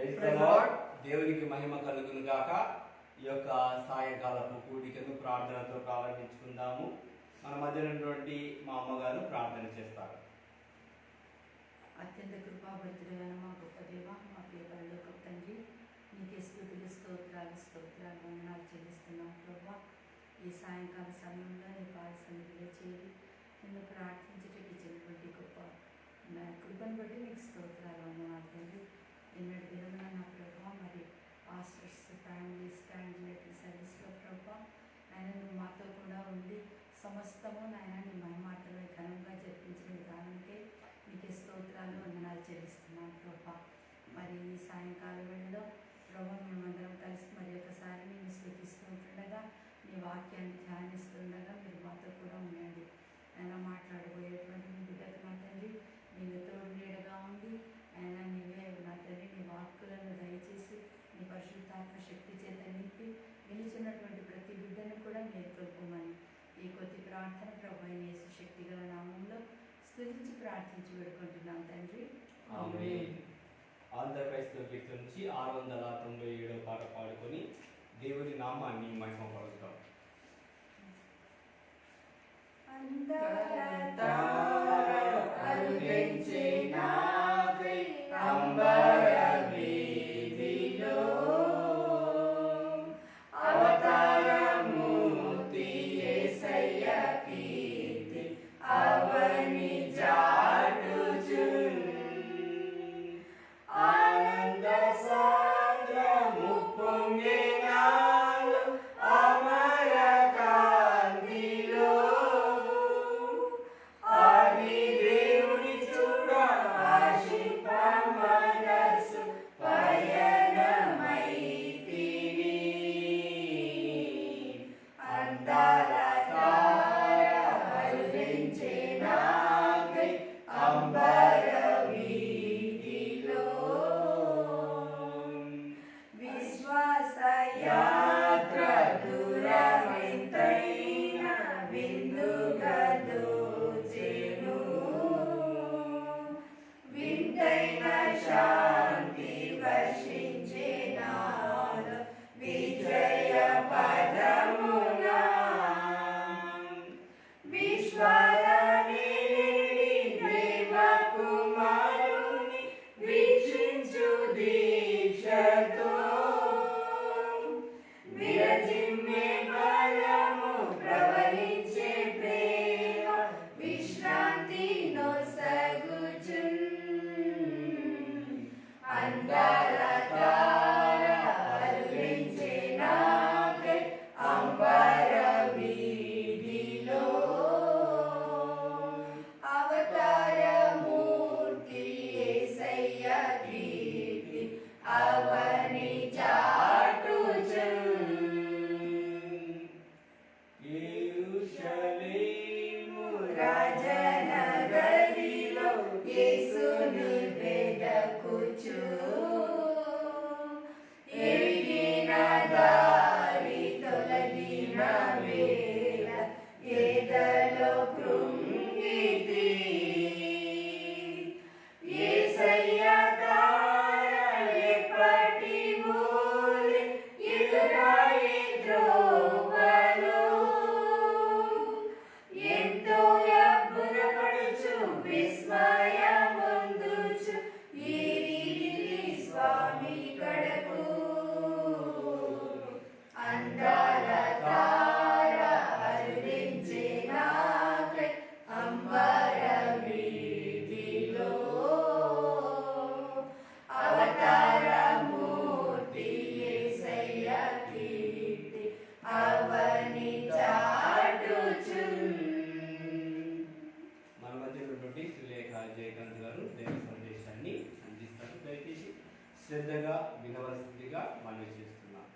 దేవునికి మహిమ కలుగును గాక. ఈ యొక్క సాయంకాలపు కూడికను ప్రార్థనతో ప్రారంభించుకుందాము. మన మధ్య ఉన్నటువంటి మా అమ్మగారు ప్రార్థన చేస్తారు. అత్యంత కృపాభరితుడైన మా గొప్ప దేవ మా ప్రియ పరలోక తండ్రి నీకే స్థుతులు స్తోత్రాలు స్తోత్రాలు వందనాలు చెల్లిస్తున్నాం ప్రభా. ఈ సాయంకాల సమయంలో నీ పాద సన్నిధిలో చేరి నిన్ను ప్రార్థించటకి ఇచ్చినటువంటి గొప్ప నా కృపను బట్టి నీకు స్తోత్రాలు వందనాలు తండ్రి. నిన్నటి దినమున నా ప్రభా మరి పాస్టర్స్ ఫ్యామిలీస్ క్యాండిడేట్ సర్వీస్లో ప్రభా ఆయన నువ్వు మాతో కూడా ఉండి సమస్తము నాయన నీ మహిమాటలో ఘనంగా జరిపించిన విధానానికి నీకే స్తోత్రాలు వందనాలు చెల్లిస్తున్నాం ప్రభా. మరి ఈ సాయంకాలం వేళలో ప్రభా మేమందరం కలిసి మరి ఒకసారి నేను స్థుతిస్తూ ఉంటుండగా నీ వాక్యాన్ని ధ్యానిస్తుండగా మీరు మాతో కూడా ఉండండి. ఆయన మాట్లాడబోయేటువంటి మీ బిడ్డకు మాట్లాడి తండ్రి నీవు తోడు నీడగా ఉండి ఆయన నీవే నా తండ్రి నీ వాక్కులను దయచేసి నీ పరిశుద్ధాత్మ శక్తి చేత నింపి నిలుచున్నటువంటి ప్రతి బిడ్డను కూడా మేల్కొల్పమని. ఈ కొద్ది ప్రార్థన ప్రభు యేసు శక్తి గల నామంలో స్తుతించి ప్రార్థించి వేడుకుంటున్నాం తండ్రి. కీర్తన నుంచి ఆరు వందల తొంభై ఏడో పాట పాడుకొని దేవుని నామాన్ని మహిమ పలుకుతాం ఆనంద శ్రద్ధగా వినవలసిందిగా మనవి చేస్తున్నాం.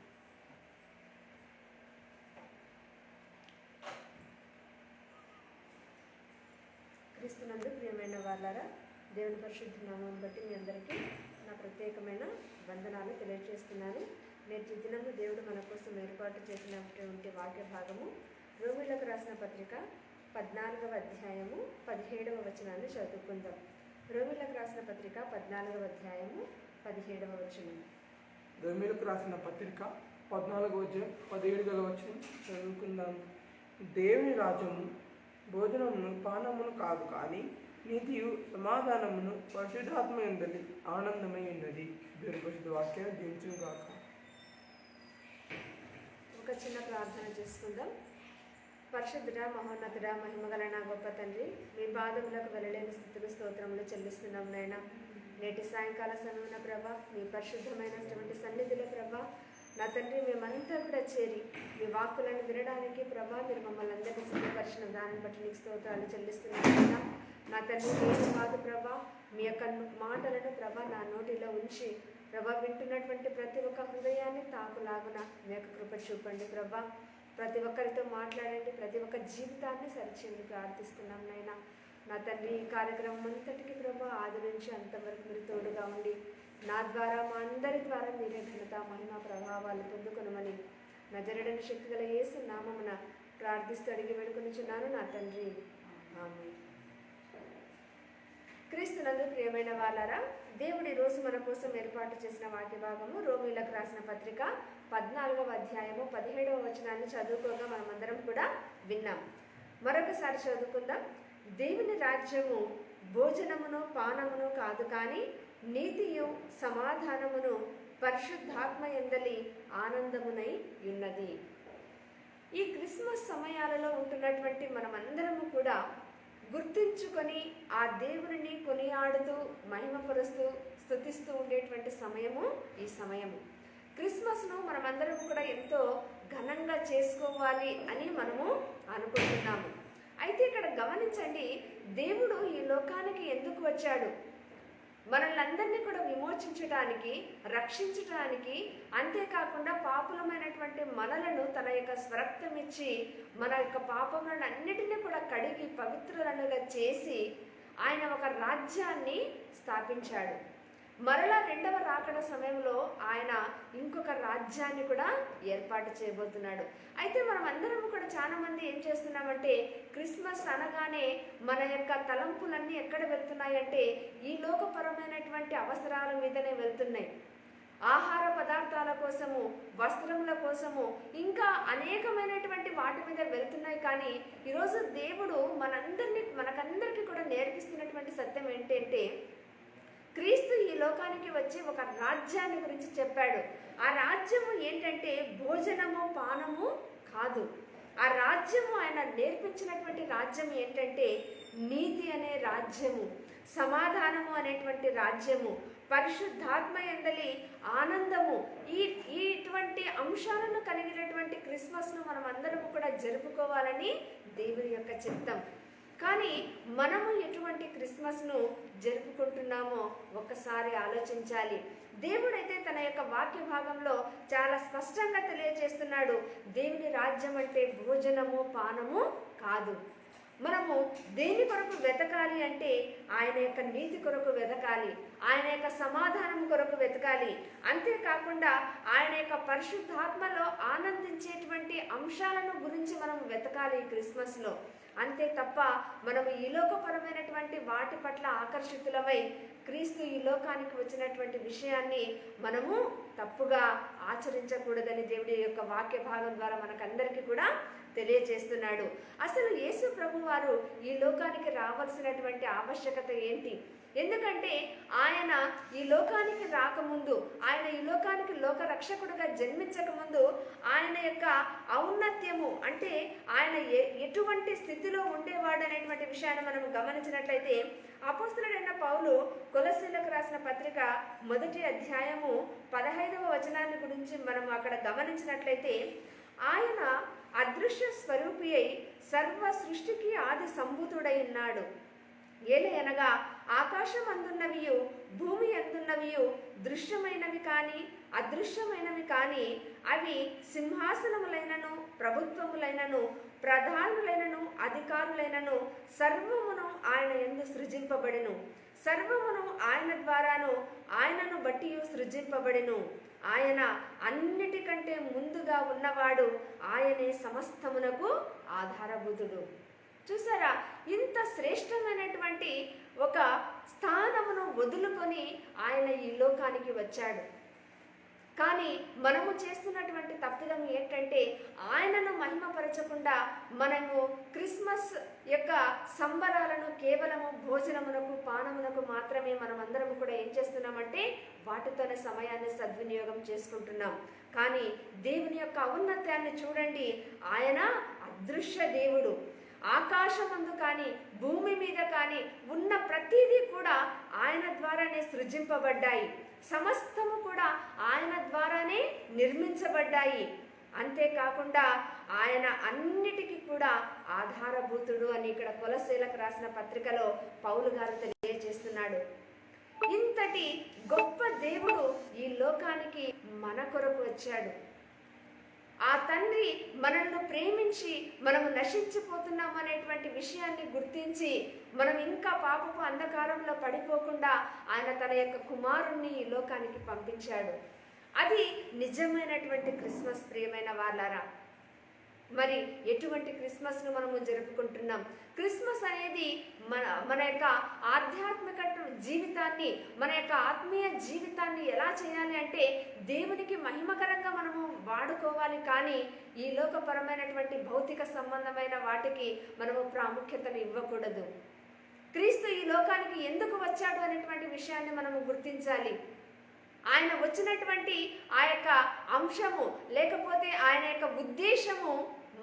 క్రీస్తునందు ప్రియమైన వాళ్ళారా దేవుని పరిశుద్ధ నామం బట్టి మీ అందరికీ నా ప్రత్యేకమైన వందనాలు తెలియజేస్తున్నాను. నేటి దినందు దేవుడు మన కోసం ఏర్పాటు చేసినటువంటి వాక్య భాగము రోమిలకు రాసిన పత్రిక పద్నాలుగవ అధ్యాయము పదిహేడవ వచనాన్ని చదువుకుందాం. రోమిలకు రాసిన పత్రిక పద్నాలుగవ అధ్యాయము పదిహేడవ వచనం. రోమిలకు రాసిన పత్రిక పద్నాలుగు వచ్చం పదిహేడు గల వచ్చిన చదువుకుందాం. దేవుని రాజ్యము భోజనమును పానమును కాదు కానీ నీతియు సమాధానమును పరిశుద్ధాత్మ ఉందని ఆనందమై ఉన్నది దేవుని పరిశుద్ధ వాక్యాన్ని గాక. ఒక చిన్న ప్రార్థన చేసుకుందాం. పరిశుద్ధుడ మహోన్నతుడ మహిమగల నా గొప్ప తండ్రి మీ పాదములకు వెళ్ళలేని స్థితులు స్తోత్రములు చెల్లిస్తున్నాం నాయన. నేటి సాయంకాల సమయమున ప్రభా మీ పరిశుద్ధమైనటువంటి సన్నిధిలో ప్రభా నా తండ్రి మేమంతా కూడా చేరి మీ వాక్కులను వినడానికి ప్రభా మీరు మమ్మల్ని అందరినీ సిద్ధపరిచిన దానిని బట్టి నీకు స్తోత్రాలు చెల్లిస్తున్నాం నా తండ్రి నేను కాదు ప్రభా మీ యొక్క మాటలను ప్రభా నా నోటిలో ఉంచి ప్రభా వింటున్నటువంటి ప్రతి ఒక్క హృదయాన్ని తాకులాగున మీ యొక్క కృప చూపండి ప్రభా. ప్రతి ఒక్కరితో మాట్లాడండి ప్రతి ఒక్క జీవితాన్ని సరిచేయండి ప్రార్థిస్తున్నాం నాయనా. నా తండ్రి ఈ కార్యక్రమం అంతటికి ప్రభా ఆది నుంచి అంతవరకు మీరు తోడుగా ఉండి నా ద్వారా మా అందరి ద్వారా మీరే ఘనత మహిమ ప్రభావాలు పొందుకొనమని నజరడని శక్తి గల ఏసు నామమున ప్రార్థిస్తూ అడిగి వేడుకొనిచున్నాను నా తండ్రి. ఆమె క్రీస్తునందు ప్రియమైన వాళ్ళారా దేవుడి రోజు మన కోసం ఏర్పాటు చేసిన వాక్య భాగము రోమిలకు రాసిన పత్రిక పద్నాలుగవ అధ్యాయము పదిహేడవ వచనాన్ని చదువుకోగా మనమందరం కూడా విన్నాం. మరొకసారి చదువుకుందాం. దేవుని రాజ్యము భోజనమును పానమును కాదు కానీ నీతియు సమాధానమును పరిశుద్ధాత్మ ఎందలి ఆనందమునై ఉన్నది. ఈ క్రిస్మస్ సమయాలలో ఉంటున్నటువంటి మనమందరము కూడా గుర్తించుకొని ఆ దేవుని కొనియాడుతూ మహిమపరుస్తూ స్థుతిస్తూ ఉండేటువంటి సమయము ఈ సమయము. క్రిస్మస్ను మనమందరం కూడా ఎంతో ఘనంగా చేసుకోవాలి అని మనము అనుకుంటున్నాము. అయితే ఇక్కడ గమనించండి దేవుడు ఈ లోకానికి ఎందుకు వచ్చాడు? మనల్ని అందరినీ కూడా విమోచించడానికి రక్షించడానికి అంతేకాకుండా పాపులమైనటువంటి మనలను తన యొక్క స్వరక్తం ఇచ్చి మన యొక్క పాపములను అన్నిటినీ కూడా కడిగి పవిత్రులనుగా చేసి ఆయన ఒక రాజ్యాన్ని స్థాపించాడు. మరలా రెండవ రాకడ సమయంలో ఆయన ఇంకొక రాజ్యాన్ని కూడా ఏర్పాటు చేయబోతున్నాడు. అయితే మనం అందరం కూడా చాలా మంది ఏం చేస్తున్నామంటే క్రిస్మస్ అనగానే మన యొక్క తలంపులన్నీ ఎక్కడ వెళ్తున్నాయంటే ఈ లోకపరమైనటువంటి అవసరాల మీదనే వెళ్తున్నాయి. ఆహార పదార్థాల కోసము వస్త్రముల కోసము ఇంకా అనేకమైనటువంటి వాటి మీద వెళ్తున్నాయి. కానీ ఈరోజు దేవుడు మనందరినీ మనకందరికీ కూడా నేర్పిస్తున్నటువంటి సత్యం ఏంటంటే క్రీస్తు ఈ లోకానికి వచ్చి ఒక రాజ్యాన్ని గురించి చెప్పాడు. ఆ రాజ్యము ఏంటంటే భోజనము పానము కాదు. ఆ రాజ్యము ఆయన నేర్పించినటువంటి రాజ్యం ఏంటంటే నీతి అనే రాజ్యము సమాధానము అనేటువంటి రాజ్యము పరిశుద్ధాత్మ ఎందలి ఆనందము. ఈ ఈ ఇటువంటి అంశాలను కలిగినటువంటి క్రిస్మస్ను మనం అందరము కూడా జరుపుకోవాలని దేవుని యొక్క చిత్తం. కానీ మనము ఎటువంటి క్రిస్మస్ను జరుపుకుంటున్నామో ఒక్కసారి ఆలోచించాలి. దేవుడైతే తన యొక్క వాక్య భాగంలో చాలా స్పష్టంగా తెలియజేస్తున్నాడు. దేవుని రాజ్యం అంటే భోజనము పానము కాదు. మనము దేని కొరకు వెతకాలి అంటే ఆయన యొక్క నీతి కొరకు వెతకాలి. ఆయన యొక్క సమాధానం కొరకు వెతకాలి. అంతేకాకుండా ఆయన యొక్క పరిశుద్ధాత్మలో ఆనందించేటువంటి అంశాలను గురించి మనం వెతకాలి క్రిస్మస్లో. అంతే తప్ప మనము ఈ లోకపరమైనటువంటి వాటి పట్ల ఆకర్షితులమై క్రీస్తు ఈ లోకానికి వచ్చినటువంటి విషయాన్ని మనము తప్పుగా ఆచరించకూడదని దేవుడి యొక్క వాక్య భాగం ద్వారా మనకందరికీ కూడా తెలియజేస్తున్నాడు. అసలు యేసు ప్రభు వారు ఈ లోకానికి రావాల్సినటువంటి ఆవశ్యకత ఏంటి? ఎందుకంటే ఆయన ఈ లోకానికి రాకముందు ఆయన ఈ లోకానికి లోక రక్షకుడుగా జన్మించక ముందు ఆయన యొక్క ఔన్నత్యము అంటే ఆయన ఎటువంటి స్థితిలో ఉండేవాడు అనేటువంటి విషయాన్ని మనం గమనించినట్లయితే అపోస్తుడైన పౌలు కొలసీలకు రాసిన పత్రిక మొదటి అధ్యాయము పదహైదవ వచనాన్ని గురించి మనం అక్కడ గమనించినట్లయితే ఆయన అదృశ్య స్వరూపి అయి సర్వ సృష్టికి ఆది సంభూతుడై ఉన్నాడు. ఏలయనగా ఆకాశం అందున్నవియు భూమి అందున్నవియు దృశ్యమైనవి కానీ అదృశ్యమైనవి కానీ అవి సింహాసనములైనను ప్రభుత్వములైనను ప్రధానులైనను అధికారులైనను సర్వమును ఆయన ఎందు సృజింపబడెను. సర్వమును ఆయన ద్వారాను ఆయనను బట్టి సృజింపబడెను. ఆయన అన్నిటికంటే ముందుగా ఉన్నవాడు ఆయనే సమస్తమునకు ఆధారభూతుడు. చూసారా? ఇంత శ్రేష్టమైనటువంటి ఒక స్థానమును వదులుకొని ఆయన ఈ లోకానికి వచ్చాడు. కానీ మనము చేస్తున్నటువంటి తప్పిదం ఏంటంటే ఆయనను మహిమపరచకుండా మనము క్రిస్మస్ యొక్క సంబరాలను కేవలము భోజనమునకు పానమునకు మాత్రమే మనం అందరం కూడా ఏం చేస్తున్నామంటే వాటితోనే సమయాన్ని సద్వినియోగం చేసుకుంటున్నాం. కానీ దేవుని యొక్క ఔన్నత్యాన్ని చూడండి. ఆయన అదృశ్య దేవుడు. ఆకాశమందు కానీ భూమి మీద కానీ ఉన్న ప్రతిదీ కూడా ఆయన ద్వారానే సృజింపబడ్డాయి. సమస్తము కూడా ఆయన ద్వారానే నిర్మించబడ్డాయి. అంతేకాకుండా ఆయన అన్నిటికీ కూడా ఆధారభూతుడు అని ఇక్కడ కొలశీలకు రాసిన పత్రికలో పౌలు గారు తెలియజేస్తున్నాడు. ఇంతటి గొప్ప దేవుడు ఈ లోకానికి మన కొరకు వచ్చాడు. ఆ తండ్రి మనల్ని ప్రేమించి మనము నశించిపోతున్నాం అనేటువంటి విషయాన్ని గుర్తించి మనం ఇంకా పాపపు అంధకారంలో పడిపోకుండా ఆయన తన యొక్క కుమారుణ్ణి ఈ లోకానికి పంపించాడు. అది నిజమైనటువంటి క్రిస్మస్ ప్రియమైన వాళ్ళారా మరి ఎటువంటి క్రిస్మస్ను మనము జరుపుకుంటున్నాం? క్రిస్మస్ అనేది మన మన యొక్క ఆధ్యాత్మిక జీవితాన్ని మన యొక్క ఆత్మీయ జీవితాన్ని ఎలా చేయాలి అంటే దేవునికి మహిమకరంగా మనము వాడుకోవాలి. కానీ ఈ లోకపరమైనటువంటి భౌతిక సంబంధమైన వాటికి మనము ప్రాముఖ్యతను ఇవ్వకూడదు. క్రీస్తు ఈ లోకానికి ఎందుకు వచ్చాడు అనేటువంటి విషయాన్ని మనము గుర్తించాలి. ఆయన వచ్చినటువంటి ఆ యొక్క అంశము లేకపోతే ఆయన యొక్క ఉద్దేశము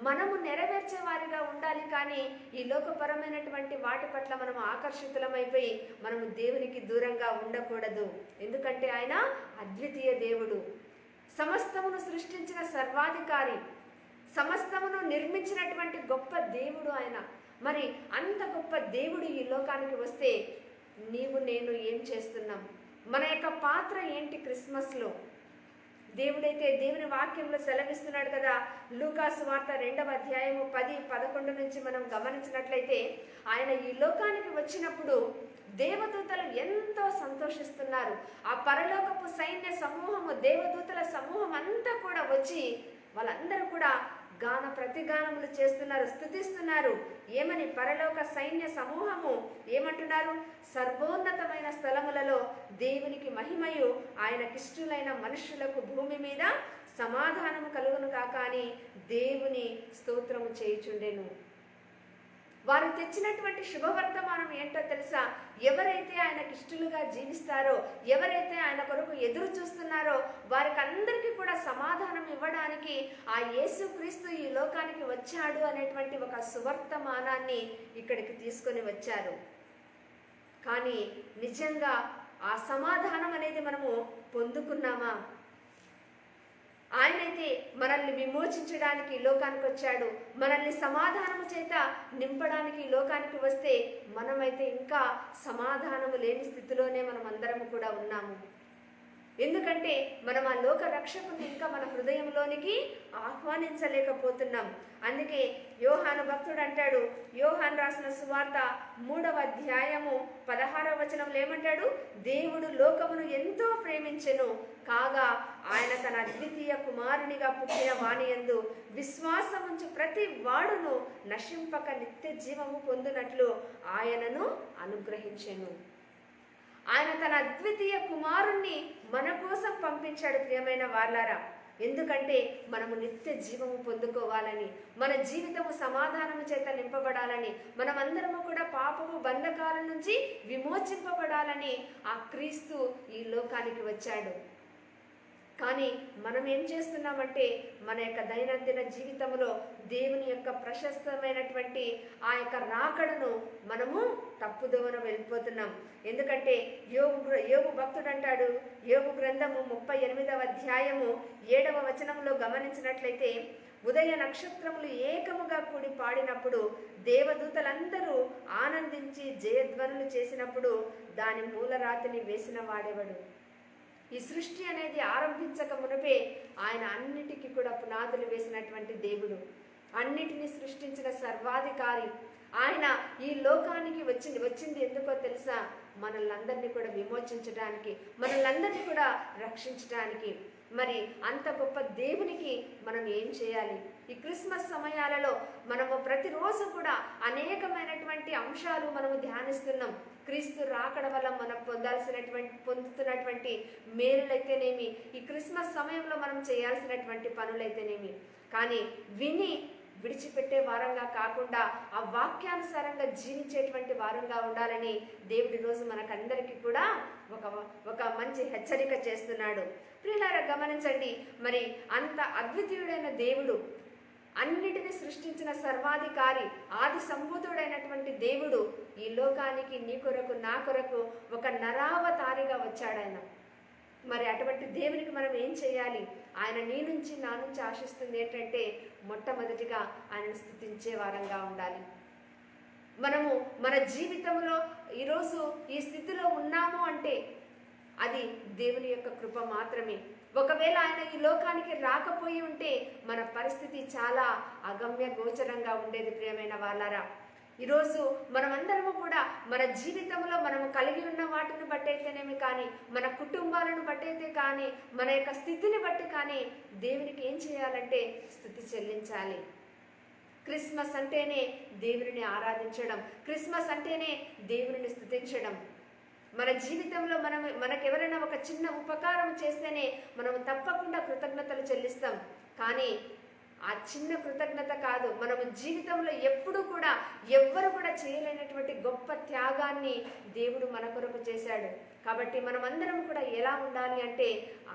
మనము నెరవేర్చే వారిగా ఉండాలి కానీ ఈ లోకపరమైనటువంటి వాటి పట్ల మనం ఆకర్షితులమైపోయి మనము దేవునికి దూరంగా ఉండకూడదు. ఎందుకంటే ఆయన అద్వితీయ దేవుడు. సమస్తమును సృష్టించిన సర్వాధికారి సమస్తమును నిర్మించినటువంటి గొప్ప దేవుడు ఆయన. మరి అంత గొప్ప దేవుడు ఈ లోకానికి వస్తే నీవు నేను ఏం చేస్తున్నాం? మన యొక్క పాత్ర ఏంటి క్రిస్మస్లో? దేవుడైతే దేవుని వాక్యంలో సెలవిస్తున్నాడు కదా. లూకాసు వార్త రెండవ అధ్యాయము పది పదకొండు నుంచి మనం గమనించినట్లయితే ఆయన ఈ లోకానికి వచ్చినప్పుడు దేవదూతలు ఎంతో సంతోషిస్తున్నారు. ఆ పరలోకపు సైన్య సమూహము దేవదూతల సమూహం అంతా కూడా వచ్చి వాళ్ళందరూ కూడా గాన ప్రతిగానములు చేస్తున్నారు స్థుతిస్తున్నారు ఏమని పరలోక సైన్య సమూహము ఏమంటున్నారు? సర్వోన్నతమైన స్థలములలో దేవునికి మహిమయు ఆయనకిష్టులైన మనుషులకు భూమి మీద సమాధానము కలుగును కాక అని దేవుని స్తోత్రము చేయుచుండెను. వారు తెచ్చినటువంటి శుభవర్తమానం ఏంటో తెలుసా? ఎవరైతే ఆయనకి ఇష్టలుగా జీవిస్తారో ఎవరైతే ఆయన కొరకు ఎదురు చూస్తున్నారో వారికి అందరికీ కూడా సమాధానం ఇవ్వడానికి ఆ యేసుక్రీస్తు ఈ లోకానికి వచ్చాడు అనేటువంటి ఒక సువర్తమానాన్ని ఇక్కడికి తీసుకొని వచ్చారు. కానీ నిజంగా ఆ సమాధానం అనేది మనము పొందుకున్నామా? ఆయనైతే మనల్ని విమోచించడానికి లోకానికి వచ్చాడు. మనల్ని సమాధానము చేత నింపడానికి లోకానికి వస్తే మనమైతే ఇంకా సమాధానము లేని స్థితిలోనే మనం అందరం కూడా ఉన్నాము. ఎందుకంటే మనం ఆ లోక రక్షకుని ఇంకా మన హృదయంలోనికి ఆహ్వానించలేకపోతున్నాం. అందుకే యోహాను భక్తుడు అంటాడు యోహాన్ రాసిన సువార్త మూడవ అధ్యాయము పదహారవ వచనంలో ఏమంటాడు? దేవుడు లోకమును ఎంతో ప్రేమించెను కాగా ఆయన తన అద్వితీయ కుమారునిగా పుట్టిన వాణియందు విశ్వాసముంచు ప్రతి వాడును నశింపక నిత్య జీవము పొందినట్లు ఆయనను అనుగ్రహించెను. ఆయన తన అద్వితీయ కుమారుణ్ణి మన కోసం పంపించాడు ప్రియమైన వాళ్ళారా ఎందుకంటే మనము నిత్య జీవము పొందుకోవాలని మన జీవితము సమాధానము చేత నింపబడాలని మనమందరము కూడా పాపము బంధకాల నుంచి విమోచింపబడాలని ఆ క్రీస్తు ఈ లోకానికి వచ్చాడు. కానీ మనం ఏం చేస్తున్నామంటే మన యొక్క దైనందిన జీవితంలో దేవుని యొక్క ప్రశస్తమైనటువంటి ఆ యొక్క రాకడను మనము తప్పుదోవన వెళ్ళిపోతున్నాం. ఎందుకంటే యోగు యోగు భక్తుడు అంటాడు యోగు గ్రంథము ముప్పై ఎనిమిదవ అధ్యాయము ఏడవ వచనంలో గమనించినట్లయితే ఉదయ నక్షత్రములు ఏకముగా కూడి పాడినప్పుడు దేవదూతలందరూ ఆనందించి జయధ్వనులు చేసినప్పుడు దాని మూలరాతిని వేసిన వాడేవాడు? ఈ సృష్టి అనేది ఆరంభించక మునుపే ఆయన అన్నిటికీ కూడా పునాదులు వేసినటువంటి దేవుడు. అన్నిటినీ సృష్టించిన సర్వాధికారి ఆయన ఈ లోకానికి వచ్చింది. వచ్చింది ఎందుకో తెలుసా? మనల్ని కూడా విమోచించడానికి మనల్ని కూడా రక్షించడానికి. మరి అంత గొప్ప దేవునికి మనం ఏం చేయాలి? ఈ క్రిస్మస్ సమయాలలో మనము ప్రతిరోజు కూడా అనేకమైనటువంటి అంశాలు మనము ధ్యానిస్తున్నాం. క్రీస్తు రాకడ వల్ల మనం పొందాల్సినటువంటి పొందుతున్నటువంటి మేలులైతేనేమి ఈ క్రిస్మస్ సమయంలో మనం చేయాల్సినటువంటి పనులైతేనేమి. కానీ విని విడిచిపెట్టే వారంగా కాకుండా ఆ వాక్యానుసారంగా జీవించేటువంటి వారంగా ఉండాలని దేవుడి రోజు మనకందరికీ కూడా ఒక ఒక మంచి హెచ్చరిక చేస్తున్నాడు. ప్రియులారా గమనించండి మరి అంత అద్వితీయుడైన దేవుడు అన్నిటిని సృష్టించిన సర్వాధికారి ఆది సంభూతుడైనటువంటి దేవుడు ఈ లోకానికి నీ కొరకు నా కొరకు ఒక నరావతారిగా వచ్చాడాయన మరి అటువంటి దేవునికి మనం ఏం చేయాలి? ఆయన నీ నుంచి నా నుంచి ఆశిస్తుంది ఏంటంటే మొట్టమొదటిగా ఆయనను స్థుతించే వారంగా ఉండాలి. మనము మన జీవితంలో ఈరోజు ఈ స్థితిలో ఉన్నాము అంటే అది దేవుని యొక్క కృప మాత్రమే. ఒకవేళ ఆయన ఈ లోకానికి రాకపోయి ఉంటే మన పరిస్థితి చాలా అగమ్య గోచరంగా ఉండేది ప్రియమైన వాళ్ళారా ఈరోజు మనమందరము కూడా మన జీవితంలో మనము కలిగి ఉన్న వాటిని బట్టయితేనేమి కానీ మన కుటుంబాలను బట్టయితే కానీ మన యొక్క స్థితిని బట్టి కానీ దేవునికి ఏం చేయాలంటే స్థుతి చెల్లించాలి. క్రిస్మస్ అంటేనే దేవుని ఆరాధించడం క్రిస్మస్ అంటేనే దేవుని స్థుతించడం. మన జీవితంలో మనం మనకెవరైనా ఒక చిన్న ఉపకారం చేస్తేనే మనం తప్పకుండా కృతజ్ఞతలు చెల్లిస్తాం. కానీ ఆ చిన్న కృతజ్ఞత కాదు మనము జీవితంలో ఎప్పుడు కూడా ఎవ్వరు కూడా చేయలేనటువంటి గొప్ప త్యాగాన్ని దేవుడు మన కొరకు చేశాడు. కాబట్టి మనమందరం కూడా ఎలా ఉండాలి అంటే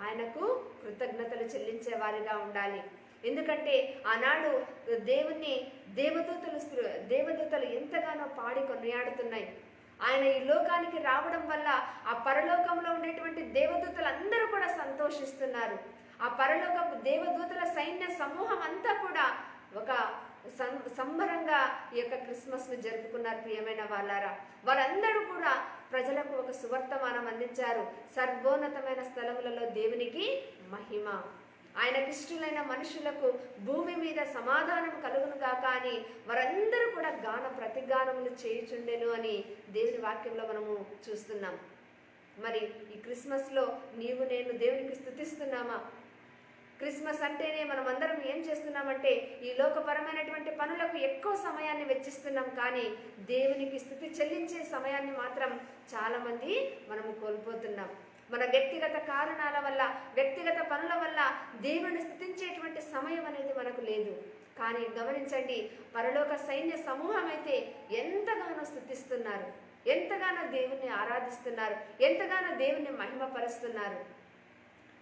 ఆయనకు కృతజ్ఞతలు చెల్లించే వారిగా ఉండాలి. ఎందుకంటే ఆనాడు దేవుణ్ణి దేవదూతలు దేవదూతలు ఎంతగానో పాడి కొనియాడుతున్నాయి. ఆయన ఈ లోకానికి రావడం వల్ల ఆ పరలోకంలో ఉండేటువంటి దేవదూతలు అందరూ కూడా సంతోషిస్తున్నారు. ఆ పరలోకపు దేవదూతల సైన్య సమూహం అంతా కూడా ఒక సం- సంబరంగా ఈ యొక్క క్రిస్మస్ను జరుపుకున్నారు ప్రియమైన వాళ్ళారా. వారందరూ కూడా ప్రజలకు ఒక సువర్తమానం అందించారు. సర్వోన్నతమైన స్థలములలో దేవునికి మహిమ. ఆయన కిష్టులైన మనుషులకు భూమి మీద సమాధానం కలుగును గాక అని వారందరూ కూడా గాన ప్రతిగానములు చేయుచుండెను అని దేవుని వాక్యంలో మనము చూస్తున్నాం. మరి ఈ క్రిస్మస్లో నీవు నేను దేవునికి స్థుతిస్తున్నామా? క్రిస్మస్ అంటేనే మనం అందరం ఏం చేస్తున్నామంటే ఈ లోకపరమైనటువంటి పనులకు ఎక్కువ సమయాన్ని వెచ్చిస్తున్నాం. కానీ దేవునికి స్థుతి చెల్లించే సమయాన్ని మాత్రం చాలామంది మనము కోల్పోతున్నాం. మన వ్యక్తిగత కారణాల వల్ల వ్యక్తిగత పనుల వల్ల దేవుని స్థుతించేటువంటి సమయం అనేది మనకు లేదు. కానీ గమనించండి పరలోక సైన్య సమూహం అయితే ఎంతగానో స్థుతిస్తున్నారు. ఎంతగానో దేవుణ్ణి ఆరాధిస్తున్నారు. ఎంతగానో దేవుణ్ణి మహిమపరుస్తున్నారు.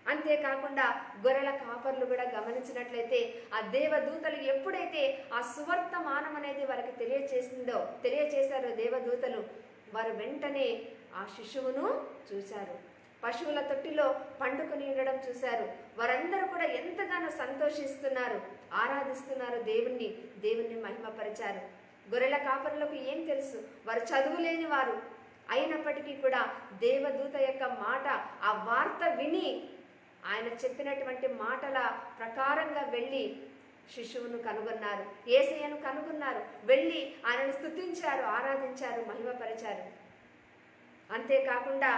అంతేకాకుండా గొర్రెల కాపర్లు కూడా గమనించినట్లయితే ఆ దేవదూతలు ఎప్పుడైతే ఆ సువర్తమానం అనేది వారికి తెలియచేసిందో తెలియచేశారో దేవదూతలు వారు వెంటనే ఆ శిశువును చూశారు. పశువుల తొట్టిలో పండుకొని ఉండడం చూశారు. వారందరూ కూడా ఎంతగానో సంతోషిస్తున్నారు ఆరాధిస్తున్నారు దేవుణ్ణి దేవుణ్ణి మహిమపరిచారు. గొర్రెల కాపరులకు ఏం తెలుసు? వారు చదువులేని వారు అయినప్పటికీ కూడా దేవదూత యొక్క మాట ఆ వార్త విని ఆయన చెప్పినటువంటి మాటల ప్రకారంగా వెళ్ళి శిశువును కనుగొన్నారు ఏసయ్యను కనుగొన్నారు వెళ్ళి ఆయనను స్తుతించారు ఆరాధించారు మహిమపరిచారు. అంతేకాకుండా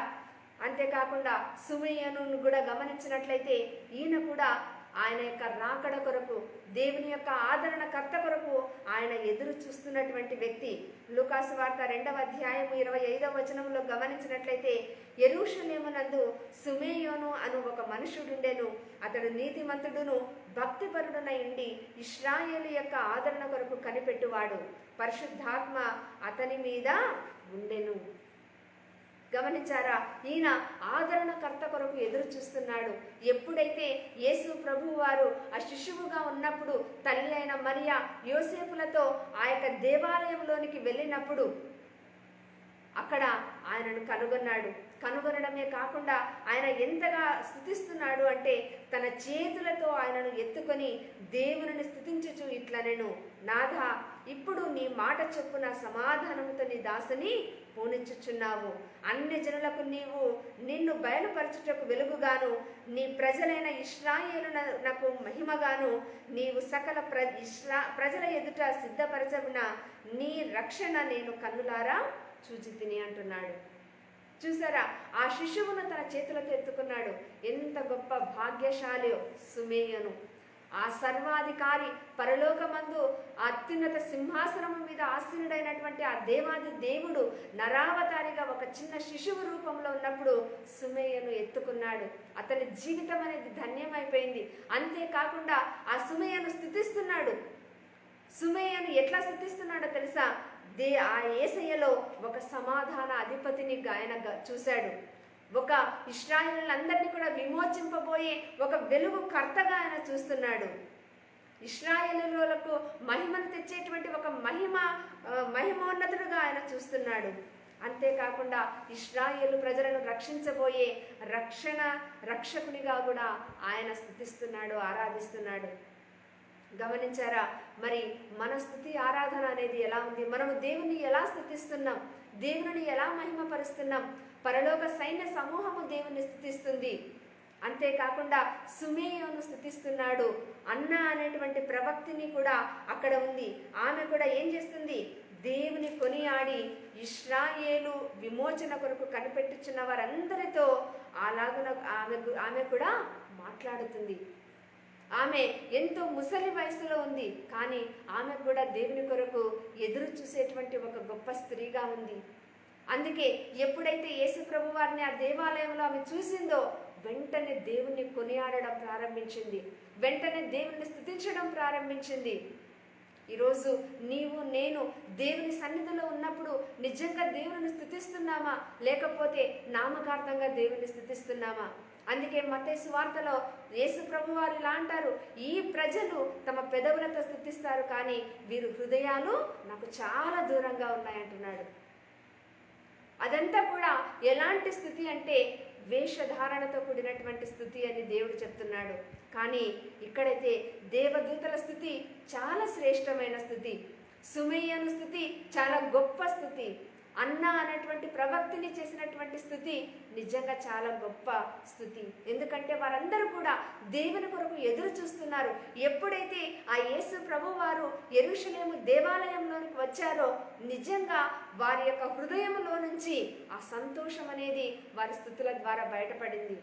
అంతేకాకుండా సుమయ్యను కూడా గమనించినట్లయితే ఈయన కూడా ఆయన యొక్క రాకడ కొరకు దేవుని యొక్క ఆదరణకర్త కొరకు ఆయన ఎదురు చూస్తున్నటువంటి వ్యక్తి. లూకాసు వార్త రెండవ అధ్యాయం ఇరవై ఐదవ వచనంలో గమనించినట్లయితే ఎరుషలేమునందు సుమేయోను అను ఒక మనుషుడుండెను. అతడు నీతిమంతుడును భక్తిపరుడునై ఉండి ఇస్రాయేలు యొక్క ఆదరణ కొరకు కనిపెట్టువాడు. పరిశుద్ధాత్మ అతని మీద ఉండెను. గమనించారా? ఈయన ఆదరణకర్త కొరకు ఎదురు చూస్తున్నాడు. ఎప్పుడైతే యేసు ప్రభు వారు ఆ శిశువుగా ఉన్నప్పుడు తల్లి అయిన మరియా యోసేపులతో ఆ యొక్క దేవాలయంలోనికి వెళ్ళినప్పుడు అక్కడ ఆయనను కనుగొన్నాడు. కనుగొనడమే కాకుండా ఆయన ఎంతగా స్థుతిస్తున్నాడు అంటే తన చేతులతో ఆయనను ఎత్తుకొని దేవుని స్థుతించుచు ఇట్లా నేను నాథ ఇప్పుడు నీ మాట చెప్పున సమాధానంతో నీ దాసుని పూనించుచున్నావు అన్ని జనులకు నీవు నిన్ను బయలుపరచుటకు వెలుగుగాను నీ ప్రజలైన ఇస్రాయేలు నాకు మహిమగాను నీవు సకల ప్ర ఇస్రా ప్రజల ఎదుట సిద్ధపరచబడిన నీ రక్షణ నేను కన్నులారా చూచి తిని అంటున్నాడు. చూసారా ఆ శిశువును తన చేతులతో ఎత్తుకున్నాడు. ఎంత గొప్ప భాగ్యశాలి సుమేయను. ఆ సర్వాధికారి పరలోకమందు అత్యున్నత సింహాసనము మీద ఆసీనుడైనటువంటి ఆ దేవాది దేవుడు నరావతారిగా ఒక చిన్న శిశువు రూపంలో ఉన్నప్పుడు సుమయ్యను ఎత్తుకున్నాడు. అతని జీవితం అనేది ధన్యమైపోయింది. అంతేకాకుండా ఆ సుమయ్యను స్థుతిస్తున్నాడు. సుమయ్యను ఎట్లా స్థుతిస్తున్నాడో తెలుసా? దే ఆ ఏసయ్యలో ఒక సమాధాన అధిపతిని ఆయన చూశాడు. ఒక ఇస్రాయిలందరినీ కూడా విమోచింపబోయే ఒక వెలుగు కర్తగా ఆయన చూస్తున్నాడు. ఇస్రాయేలులకు మహిమను తెచ్చేటువంటి ఒక మహిమ మహిమోన్నతుడుగా ఆయన చూస్తున్నాడు. అంతేకాకుండా ఇస్రాయేలు ప్రజలను రక్షించబోయే రక్షణ రక్షకునిగా కూడా ఆయన స్థుతిస్తున్నాడు ఆరాధిస్తున్నాడు. గమనించారా? మరి మన స్థుతి ఆరాధన అనేది ఎలా ఉంది? మనము దేవుని ఎలా స్థుతిస్తున్నాం? దేవుని ఎలా మహిమపరుస్తున్నాం? పరలోక సైన్య సమూహము దేవుని స్థుతిస్తుంది. అంతేకాకుండా సుమేయోను స్థుతిస్తున్నాడు. అన్న అనేటువంటి ప్రవక్తిని కూడా అక్కడ ఉంది. ఆమె కూడా ఏం చేస్తుంది? దేవుని కొనియాడి ఇస్రాయేలు విమోచన కొరకు కనిపెట్టుచున్న వారందరితో అలాగున ఆమె ఆమె కూడా మాట్లాడుతుంది. ఆమె ఎంతో ముసలి వయసులో ఉంది. కానీ ఆమె కూడా దేవుని కొరకు ఎదురు చూసేటువంటి ఒక గొప్ప స్త్రీగా ఉంది. అందుకే ఎప్పుడైతే యేసు ప్రభు వారిని ఆ దేవాలయంలో ఆమె చూసిందో వెంటనే దేవుణ్ణి కొనియాడడం ప్రారంభించింది. వెంటనే దేవుణ్ణి స్థుతించడం ప్రారంభించింది. ఈరోజు నీవు నేను దేవుని సన్నిధిలో ఉన్నప్పుడు నిజంగా దేవుని స్థుతిస్తున్నామా? లేకపోతే నామకార్థంగా దేవుని స్థుతిస్తున్నామా? అందుకే మత్తయి వార్తలో యేసు ప్రభు వారు ఇలా అంటారు ఈ ప్రజలు తమ పెదవులతో స్థుతిస్తారు కానీ వీరు హృదయాలు నాకు చాలా దూరంగా ఉన్నాయంటున్నాడు. అదంతా కూడా ఎలాంటి స్థుతి అంటే వేషధారణతో కూడినటువంటి స్థుతి అని దేవుడు చెప్తున్నాడు. కానీ ఇక్కడైతే దేవదూతల స్థుతి చాలా శ్రేష్టమైన స్థుతి. సుమయ్యను స్థుతి చాలా గొప్ప స్థుతి. అన్న అనేటువంటి ప్రవక్తిని చేసినటువంటి స్థుతి నిజంగా చాలా గొప్ప స్థుతి. ఎందుకంటే వారందరూ కూడా దేవుని కొరకు ఎదురు చూస్తున్నారు. ఎప్పుడైతే ఆ యేసు ప్రభు వారు ఎరుషలేము దేవాలయంలోనికి వచ్చారో నిజంగా వారి యొక్క హృదయంలో నుంచి ఆ సంతోషం అనేది వారి స్థుతుల ద్వారా బయటపడింది.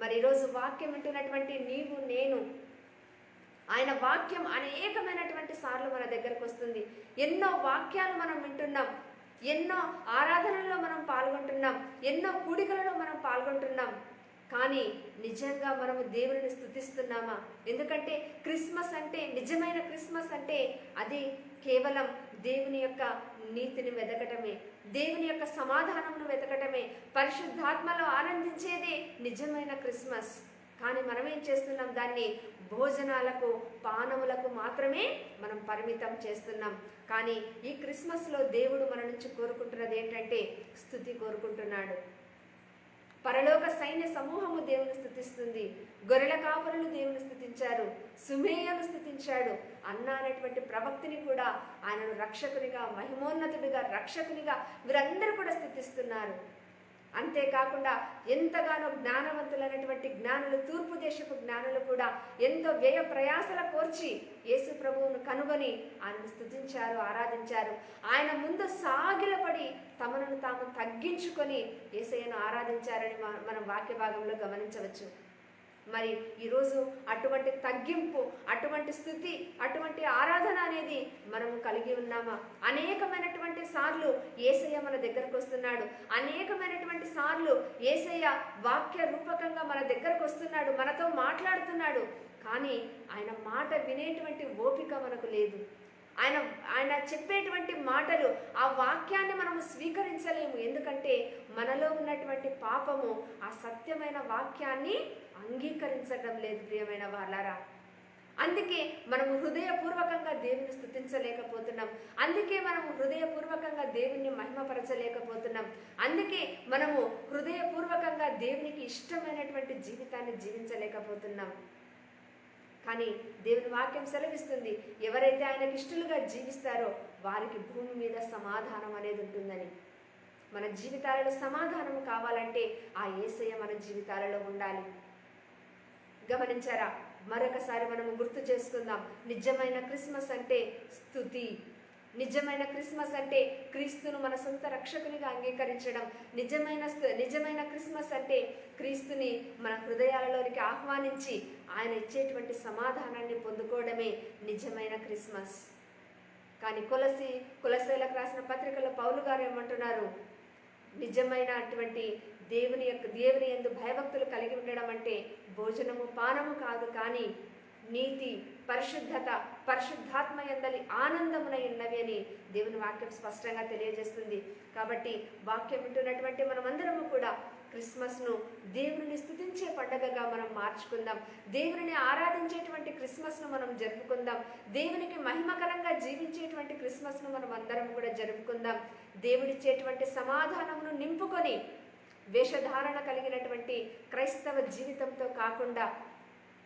మరి ఈరోజు వాక్యం వింటున్నటువంటి నీవు నేను ఆయన వాక్యం అనేకమైనటువంటి సార్లు మన దగ్గరకు వస్తుంది. ఎన్నో వాక్యాలు మనం వింటున్నాం. ఎన్నో ఆరాధనల్లో మనం పాల్గొంటున్నాం ఎన్నో కూడికలలో మనం పాల్గొంటున్నాం. కానీ నిజంగా మనము దేవుని స్థుతిస్తున్నామా? ఎందుకంటే క్రిస్మస్ అంటే నిజమైన క్రిస్మస్ అంటే అది కేవలం దేవుని యొక్క నీతిని వెతకటమే దేవుని యొక్క సమాధానమును వెతకటమే పరిశుద్ధాత్మలో ఆనందించేదే నిజమైన క్రిస్మస్. కానీ మనం ఏం చేస్తున్నాం? దాన్ని భోజనాలకు పానములకు మాత్రమే మనం పరిమితం చేస్తున్నాం. కానీ ఈ క్రిస్మస్లో దేవుడు మన నుంచి కోరుకుంటున్నది ఏంటంటే స్థుతి కోరుకుంటున్నాడు. పరలోక సైన్య సమూహము దేవుని స్థుతిస్తుంది. గొర్రెల కాపురులు దేవుని స్థుతించారు. సుమేయను స్థుతించాడు. అన్న అనేటువంటి ప్రవక్తిని కూడా ఆయనను రక్షకునిగా మహిమోన్నతుడిగా రక్షకునిగా వీరందరూ కూడా స్థుతిస్తున్నారు. అంతేకాకుండా ఎంతగానో జ్ఞానవంతులైనటువంటి జ్ఞానులు తూర్పు దేశపు జ్ఞానులు కూడా ఎంతో వ్యయ ప్రయాసల కోర్చి యేసు ప్రభువును కనుగొని ఆయనను స్థుతించారు ఆరాధించారు. ఆయన ముందు సాగిలపడి తమను తాము తగ్గించుకొని యేసయ్యను ఆరాధించారని మనం వాక్య భాగంలో గమనించవచ్చు. మరి ఈరోజు అటువంటి తగ్గింపు అటువంటి స్థుతి అటువంటి ఆరాధన అనేది మనము కలిగి ఉన్నామా? అనేకమైనటువంటి సార్లు ఏసయ్య మన దగ్గరకు వస్తున్నాడు. అనేకమైనటువంటి సార్లు ఏసయ్య వాక్య రూపకంగా మన దగ్గరకు వస్తున్నాడు మనతో మాట్లాడుతున్నాడు. కానీ ఆయన మాట వినేటువంటి ఓపిక మనకు లేదు. ఆయన ఆయన చెప్పేటువంటి మాటలు ఆ వాక్యాన్ని మనము స్వీకరించలేము. ఎందుకంటే మనలో ఉన్నటువంటి పాపము ఆ సత్యమైన వాక్యాన్ని అంగీకరించడం లేదు ప్రియమైన వాళ్ళారా? అందుకే మనం హృదయపూర్వకంగా దేవుని స్థుతించలేకపోతున్నాం అందుకే మనము హృదయపూర్వకంగా దేవుణ్ణి మహిమపరచలేకపోతున్నాం. అందుకే మనము హృదయపూర్వకంగా దేవునికి ఇష్టమైనటువంటి జీవితాన్ని జీవించలేకపోతున్నాం. కానీ దేవుని వాక్యం సెలవిస్తుంది ఎవరైతే ఆయనకి ఇష్టలుగా జీవిస్తారో వారికి భూమి మీద సమాధానం అనేది ఉంటుందని. మన జీవితాలలో సమాధానం కావాలంటే ఆ ఏసయ్య మన జీవితాలలో ఉండాలి. గమనించారా? మరొకసారి మనము గుర్తు చేసుకుందాం. నిజమైన క్రిస్మస్ అంటే స్థుతి. నిజమైన క్రిస్మస్ అంటే క్రీస్తును మన సొంత రక్షకునిగా అంగీకరించడం. నిజమైన నిజమైన క్రిస్మస్ అంటే క్రీస్తుని మన హృదయాలలోనికి ఆహ్వానించి ఆయన ఇచ్చేటువంటి సమాధానాన్ని పొందుకోవడమే నిజమైన క్రిస్మస్. కానీ కొలసి కులశైలకు రాసిన పత్రికలో పౌలు గారు ఏమంటున్నారు? నిజమైనటువంటి దేవుని యొక్క దేవుని ఎందు భయభక్తులు కలిగి ఉండడం అంటే భోజనము పానము కాదు కానీ నీతి పరిశుద్ధత పరిశుద్ధాత్మ ఎందలి ఆనందమున ఉన్నవి అని దేవుని వాక్యం స్పష్టంగా తెలియజేస్తుంది. కాబట్టి వాక్యం వింటున్నటువంటి మనమందరము కూడా క్రిస్మస్ను దేవుని స్థుతించే పండగగా మనం మార్చుకుందాం. దేవుని ఆరాధించేటువంటి క్రిస్మస్ను మనం జరుపుకుందాం. దేవునికి మహిమకరంగా జీవించేటువంటి క్రిస్మస్ను మనం అందరం కూడా జరుపుకుందాం. దేవుడిచ్చేటువంటి సమాధానమును నింపుకొని వేషధారణ కలిగినటువంటి క్రైస్తవ జీవితంతో కాకుండా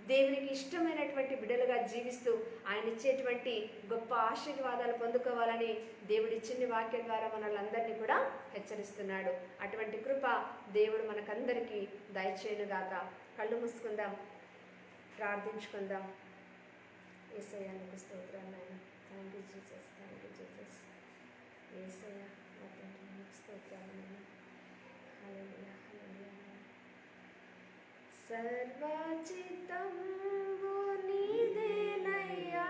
దేవునికి ఇష్టమైనటువంటి బిడ్డలుగా జీవిస్తూ ఆయన ఇచ్చేటువంటి గొప్ప ఆశీర్వాదాలు పొందుకోవాలని దేవుడి ఇచ్చిన వాక్యం ద్వారా మనల్ని కూడా హెచ్చరిస్తున్నాడు. అటువంటి కృప దేవుడు మనకందరికీ దయచేయనుగాక. కళ్ళు మూసుకుందాం ప్రార్థించుకుందాం. ఏసయ్యానికి స్తోత్రాలు ఆయన thank you Jesus. Thank you Jesus Yesayya స్తోత్రాలు सर्वचितं मुनिदेनया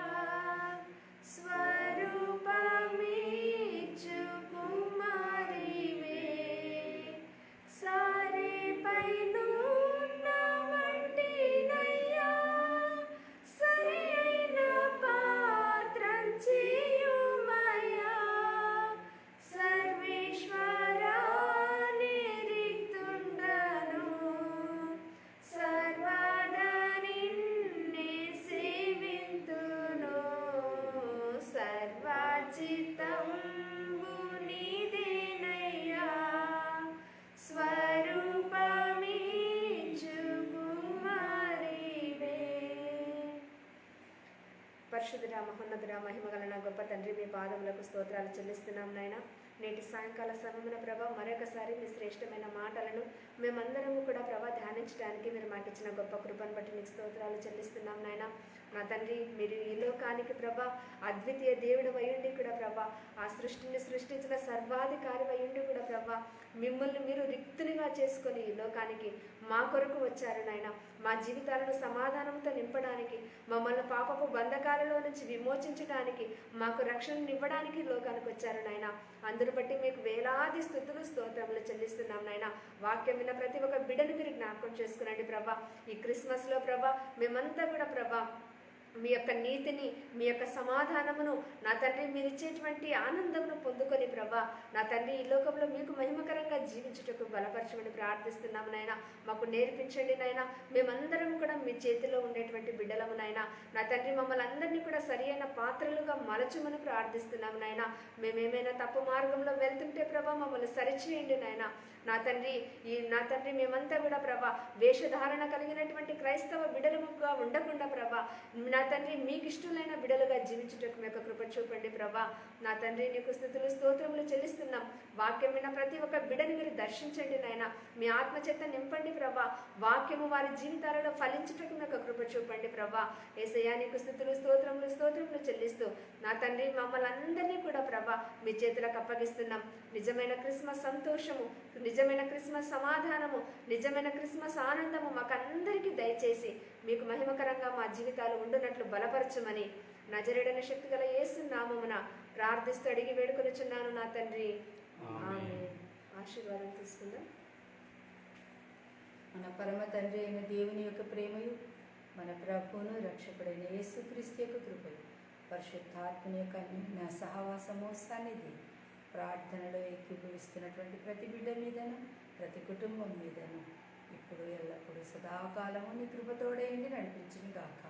स्व పాదములకు స్తోత్రాలు చెల్లిస్తున్నాం నాయన. నేటి సాయంకాల సమయమున ప్రభా మరొకసారి మీ శ్రేష్టమైన మాటలను మేమందరము కూడా ప్రభా ధ్యానించడానికి మీరు మాకిచ్చిన గొప్ప కృపను బట్టి నీకు స్తోత్రాలు చెల్లిస్తున్నాం నాయన. నా తండ్రి మీరు ఈ లోకానికి ప్రభా అద్వితీయ దేవుడు వయుండి కూడా ప్రభా ఆ సృష్టిని సృష్టించిన సర్వాధికారి వయుండి కూడా ప్రభా మిమ్మల్ని మీరు రిక్తునిగా చేసుకొని ఈ లోకానికి మా కొరకు వచ్చారు నాయన. మా జీవితాలను సమాధానంతో నింపడానికి మమ్మల్ని పాపపు బంధకాలలో నుంచి విమోచించడానికి మాకు రక్షణను ఇవ్వడానికి లోకానికి వచ్చారు నాయన. అందరు బట్టి మీకు వేలాది స్థుతులు స్తోత్రములు చెల్లిస్తున్నాం నాయన. వాక్యం విన్న ప్రతి ఒక్క బిడ్డను మీరు జ్ఞాపకం చేసుకునండి ప్రభా. ఈ క్రిస్మస్లో ప్రభా మేమంతా కూడా ప్రభా మీ యొక్క నీతిని మీ యొక్క సమాధానమును నా తండ్రి మీరు ఇచ్చేటువంటి ఆనందమును పొందుకొని ప్రభా నా తండ్రి ఈ లోకంలో మీకు మహిమకరంగా జీవించుటకు బలపరచమని ప్రార్థిస్తున్నాము నాయన. మాకు నేర్పించండి నాయన. మేమందరం కూడా మీ చేతిలో ఉండేటువంటి బిడ్డలము నాయన. నా తండ్రి మమ్మల్ని అందరినీ కూడా సరి అయిన పాత్రలుగా మలచమని ప్రార్థిస్తున్నాము నాయన. మేమేమైనా తప్పు మార్గంలో వెళ్తుంటే ప్రభా మమ్మల్ని సరిచేయండి నాయన. నా తండ్రి ఈ నా తండ్రి మేమంతా కూడా ప్రభా వేషధారణ కలిగినటువంటి క్రైస్తవ బిడలుగా ఉండకుండా ప్రభా నా తండ్రి మీకు ఇష్టలైన బిడలుగా జీవించుటకు మీ యొక్క కృప చూపండి ప్రభా. నా తండ్రి నీకు స్థుతులు స్తోత్రములు చెల్లిస్తున్నాం. వాక్యం విన్న ప్రతి ఒక్క బిడని మీరు దర్శించండి నాయన. మీ ఆత్మచేత నింపండి ప్రభా. వాక్యము వారి జీవితాలలో ఫలించుటకు మీ యొక్క కృప చూపండి ప్రభా. ఏసయ్యా నీకు స్థుతులు స్తోత్రములు స్తోత్రములు చెల్లిస్తూ నా తండ్రి మమ్మల్ని అందరినీ కూడా ప్రభా మీ చేతులకు అప్పగిస్తున్నాం. నిజమైన క్రిస్మస్ సంతోషము నిజమైన క్రిస్మస్ సమాధానము నిజమైన క్రిస్మస్ ఆనందము మాకందరికీ దయచేసి మీకు మహిమకరంగా మా జీవితాలు ఉండునట్లు బలపరచమని నజరేడన శక్తి గల యేసు నామమున ప్రార్థిస్తూ అడిగి వేడుకొనుచున్నాను నా తండ్రి. ఆమేన్. ఆశీర్వాదం తీసుకుందాం. మన పరమ తండ్రి అయిన దేవుని యొక్క ప్రేమయు మన ప్రభువును రక్షకుడైన యేసుక్రీస్తు యొక్క కృపయు పరిశుద్ధాత్మని యొక్క నా సహవాసము సన్నిధి. ప్రార్థనలో ఏకీభవిస్తున్నటువంటి ప్రతి బిడ్డ మీదను ప్రతి కుటుంబం మీదను. ఇప్పుడు ఎల్లప్పుడూ సదాకాలము నీ కృపతోడేంటి నడిపించింది కాక